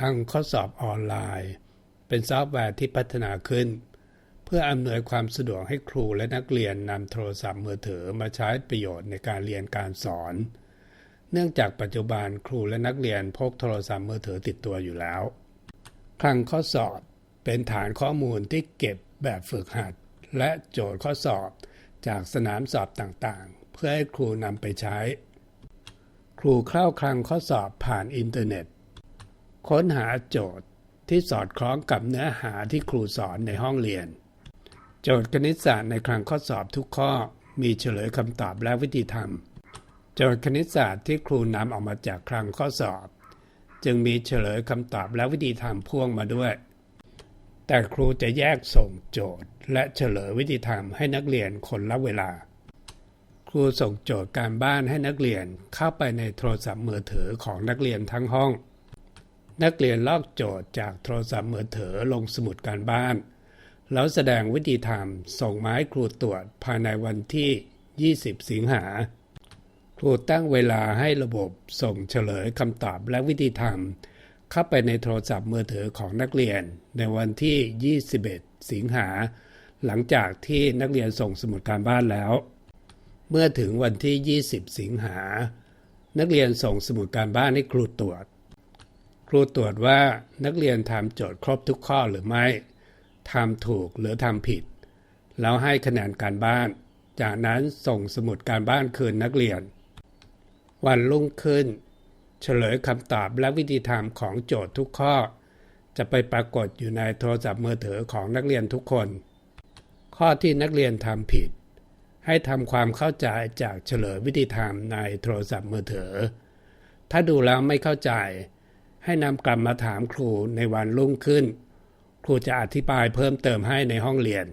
คลังข้อสอบออนไลน์ เป็นซอฟต์แวร์ที่พัฒนาขึ้น เพื่ออำนวยความสะดวกให้ครูและนักเรียนนำโทรศัพท์มือถือมาใช้ประโยชน์ในการเรียนการสอน เนื่องจากปัจจุบันครูและนักเรียนพกโทรศัพท์มือถือติดตัวอยู่แล้ว คลังข้อสอบเป็นฐานข้อมูลที่เก็บแบบฝึกหัด และโจทย์ข้อสอบจากสนามสอบต่างๆ เพื่อให้ครูนำไปใช้ ครูเข้าคลังข้อสอบผ่านอินเทอร์เน็ต ค้นหาโจทย์ที่สอดคล้องกับเนื้อหาที่ครูสอนในห้องเรียน โจทย์คณิตศาสตร์ในคลังข้อสอบทุกข้อมีเฉลยคำตอบและวิธีทำโจทย์คณิตศาสตร์ที่ครูนำออกมาจากคลังข้อสอบ จึงมีเฉลยคำตอบและวิธีทำพ่วงมาด้วย แต่ครูจะแยกส่งโจทย์และเฉลยวิธีทำให้นักเรียนคนละเวลา ครูส่งโจทย์การบ้านให้นักเรียนเข้าไปในโทรศัพท์มือถือของนักเรียนทั้งห้อง นักเรียนลอกโจทย์จากโทรศัพท์มือถือลงสมุดการบ้าน แล้วแสดงวิธีทำส่งไม้ครูตรวจภายในวันที่ 20 สิงหา ครูตั้งเวลาให้ระบบส่งเฉลยคำตอบและวิธีทำเข้าไปในโทรศัพท์มือถือของนักเรียน ในวันที่ 21 สิงหา หลังจากที่นักเรียนส่งสมุดการบ้านแล้ว เมื่อถึงวันที่ 20 สิงหา นักเรียนส่งสมุดการบ้านให้ครูตรวจ ครูตรวจว่านักเรียนทำโจทย์ครบทุกข้อหรือไม่ทำถูกหรือทำผิด แล้วให้คะแนนการบ้าน จากนั้นส่งสมุดการบ้านคืนนักเรียน วันรุ่งขึ้น เฉลยคำตอบและวิธีทำของโจทย์ทุกข้อ จะไปปรากฏอยู่ในโทรศัพท์มือถือของนักเรียนทุกคน ข้อที่นักเรียนทำผิด ให้ทำความเข้าใจจากเฉลยวิธีทำในโทรศัพท์มือถือ ถ้าดูแล้วไม่เข้าใจ ให้นำกลับมาถามครูในวันรุ่งขึ้น ครูจะอธิบายเพิ่มเติมให้ในห้องเรียน